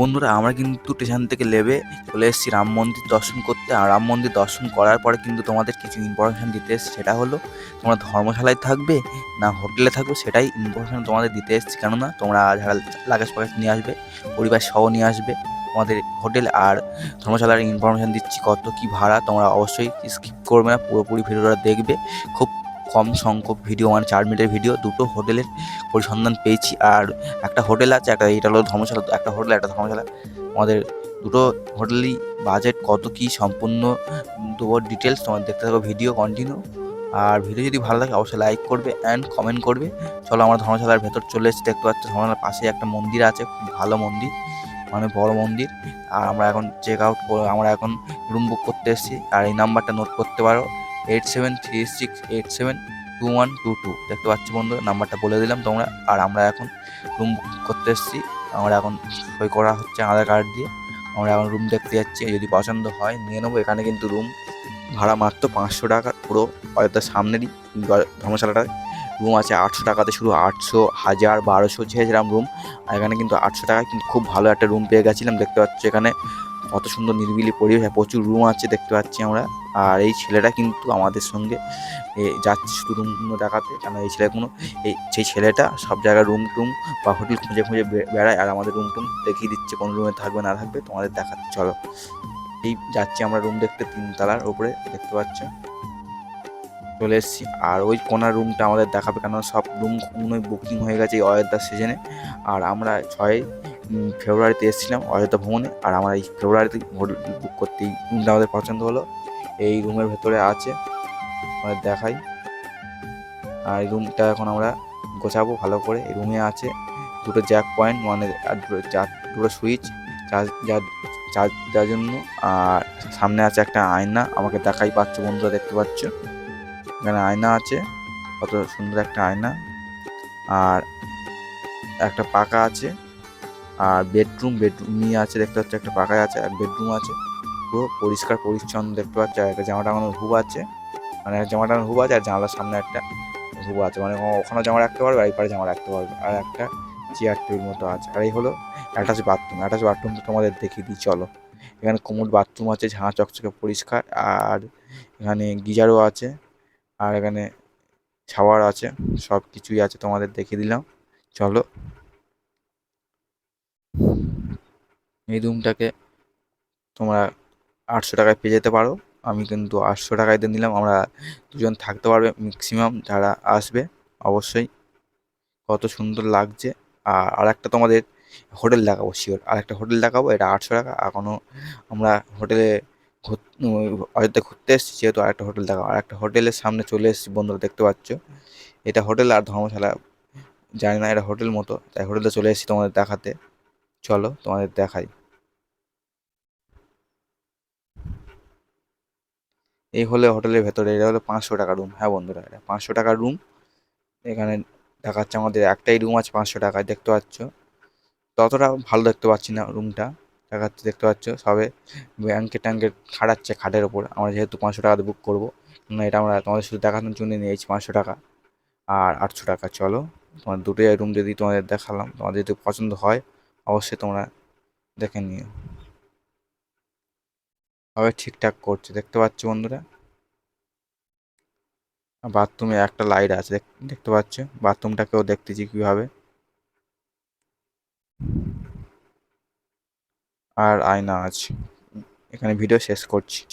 বন্ধুরা, আমরা কিন্তু স্টেশন থেকে নেবে চলে এসেছি রাম মন্দির দর্শন করতে। আর রাম মন্দির দর্শন করার পরে কিন্তু তোমাদের কিছু ইনফরমেশান দিতে এসেছি, সেটা হলো তোমরা ধর্মশালায় থাকবে না হোটেলে থাকবে, সেটাই ইনফরমেশন তোমাদের দিতে এসেছি। কেননা তোমরা যারা লাগেজ ফাগেজ নিয়ে আসবে, পরিবার সহ নিয়ে আসবে তোমাদের হোটেল, আর ধর্মশালার ইনফরমেশন দিচ্ছি কত কি ভাড়া, তোমরা অবশ্যই স্কিপ করবে না, পুরোপুরি ভিডিওটা দেখবে। খুব কম সংখ্যক ভিডিও মানে চার মিনিটের ভিডিও, দুটো হোটেলের পরিসন্ধান পেয়েছি। আর একটা হোটেল আছে, একটা এটা হলো ধর্মশালা, একটা হোটেল, একটা ধর্মশালা। আমাদের দুটো হোটেলই বাজেট কত কি সম্পূর্ণ দেবো ডিটেলস তোমার দেখতে থাকো ভিডিও কন্টিনিউ আর ভিডিও যদি ভালো লাগে, অবশ্যই লাইক করবে অ্যান্ড কমেন্ট করবে। চলো আমরা ধর্মশালার ভেতর চলে এসেছি, দেখতে পাচ্ছি ধর্মশালার পাশে একটা মন্দির আছে, খুব ভালো মন্দির মানে বড় মন্দির। আর আমরা এখন চেক আউট আমরা এখন রুম বুক করতে এসেছি। আর এই নাম্বারটা নোট করতে পারো। Eight seven three six eight seven two one two two দেখতে পাচ্ছি বন্ধু নাম্বারটা বলে দিলাম তোমরা। আর আমরা এখন রুম করতে এসেছি। আমরা এখন সই করা হচ্ছে আধার কার্ড দিয়ে। আমরা এখন রুম দেখতে যাচ্ছি। যদি পছন্দ হয়, নিয়ে নেব। এখানে কিন্তু রুম ভাড়া মাত্র পাঁচশো টাকা। পুরো হয়তো সামনেরই ধর্মশালাটায় রুম আছে আটশো টাকাতে শুরু আটশো হাজার বারোশো যে যেরকম রুম আর এখানে কিন্তু আটশো টাকায় কিন্তু খুব ভালো একটা রুম পেয়ে গেছিলাম। দেখতে পাচ্ছি এখানে কত সুন্দর নিরিবিলি পরিবেশ আর প্রচুর রুম আছে দেখতে পাচ্ছি আমরা। আর এই ছেলেটা কিন্তু আমাদের সঙ্গে যাচ্ছে শুধু রুমগুলো দেখাতে কেন এই ছেলেগুলো এই সেই ছেলেটা সব জায়গায় রুম টুম বা হোটেল খুঁজে খুঁজে বেড়ায় আর আমাদের রুম টুম দেখিয়ে দিচ্ছে কোন রুমে থাকবে, না থাকবে, তোমাদের দেখাচ্ছে, চলো। এই যাচ্ছি আমরা রুম দেখতে তিনতলার ওপরে দেখতে পাচ্ছ? চলে এসেছি। আর ওই কোনার রুমটা আমাদের দেখাবে কেন সব রুমগুলোই বুকিং হয়ে গেছে এই অযোধ্যার সিজনে আর আমরা ছয় ফেব্রুয়ারিতে এসেছিলাম অযোধ্যা ভ্রমণে, আর আমার এই ফেব্রুয়ারিতে হোটেল বুক করতেই রুমটা আমাদের পছন্দ হলো। এই রুমের ভেতরে আছে আমাদের দেখাই। আর এই রুমটা এখন আমরা গোছাবো ভালো করে। এই রুমে আছে দুটো জ্যাক পয়েন্ট মানে চার দুটো সুইচ চার্জ চার্জ দেওয়ার জন্য। আর সামনে আছে একটা আয়না, আমাকে দেখাই পাচ্ছ বন্ধুরা, দেখতে পাচ্ছ? এখানে আয়না আছে, কত সুন্দর একটা আয়না। আর একটা পাকা আছে। আর বেডরুম বেডরুম নিয়ে আছে, দেখতে পাচ্ছ একটা পাকায় আছে, আর বেডরুম আছে। পুরো পরিষ্কার, পরিচ্ছন্ন দেখতে পাচ্ছ, আর একটা জামা টাঙানোর হুব আছে। মানে একটা জামা টাঙানোর হুব আছে, আর জানলার সামনে একটা হুব আছে। মানে ও- ওখানে জামা রাখতে পারবে, আর এই পারে জামা রাখতে পারবে। আর একটা চেয়ার টেবিল মতো আছে। আর এই হলো অ্যাটাচ বাথরুম অ্যাটাচ বাথরুমটা তোমাদের দেখিয়ে দিই, চলো। এখানে কোমর বাথরুম আছে, ঝাঁ, চকচকে পরিষ্কার। আর এখানে গিজারও আছে। আর এখানে শাওয়ার আছে। সব কিছুই আছে, তোমাদের দেখিয়ে দিলাম। চলো। এই রুমটাকে তোমরা আটশো টাকায় পেয়ে যেতে পারো। আমি কিন্তু আটশো টাকায় দিয়ে নিলাম। আমরা দুজন থাকতে পারবে ম্যাক্সিমাম যারা আসবে, অবশ্যই। কত সুন্দর লাগছে। আর আর একটা তোমাদের হোটেল দেখাবো শিওর আরেকটা হোটেল দেখাবো, এটা আটশো টাকা। এখনও আমরা হোটেলে অযোধ্যা ঘুরতে এসেছি, যেহেতু আর একটা হোটেল দেখাবো। আর একটা হোটেলের সামনে চলে এসেছি, বন্ধুরা, দেখতে পাচ্ছ? এটা হোটেল আর ধর্মশালা, জানি না, এটা হোটেল মতো। তাই হোটেলে চলে এসেছি তোমাদের দেখাতে। চলো তোমাদের দেখাই। এই হলে হোটেলের ভেতরে, এটা হলো পাঁচশো টাকা রুম হ্যাঁ বন্ধুরা, এটা পাঁচশো টাকার রুম এখানে দেখাচ্ছে আমাদের একটাই রুম আছে পাঁচশো টাকায়, দেখতে পাচ্ছ? ততটা ভালো দেখতে পাচ্ছি না রুমটা দেখাচ্ছে, দেখতে পাচ্ছ? সবে ব্যাংকে ট্যাঙ্কে খাটাচ্ছে খাটের ওপর। আমরা যেহেতু পাঁচশো টাকাতে বুক করব, না, এটা আমরা তোমাদের শুধু দেখানোর জন্য নিয়েছি পাঁচশো টাকা। আর আটশো টাকা, চলো। তোমার দুটোই রুম যদি তোমাদের দেখালাম, তোমাদের যদি পছন্দ হয় অবশ্যই তোমরা দেখে নিও। সবাই ঠিকঠাক করছে, দেখতে পাচ্ছ বন্ধুরা? বাথরুমে একটা লাইট আছে, দেখ- দেখতে পাচ্ছ? বাথরুমটাকেও দেখতেছি কীভাবে। আর আয়না আছে। এখানে ভিডিও শেষ করছি।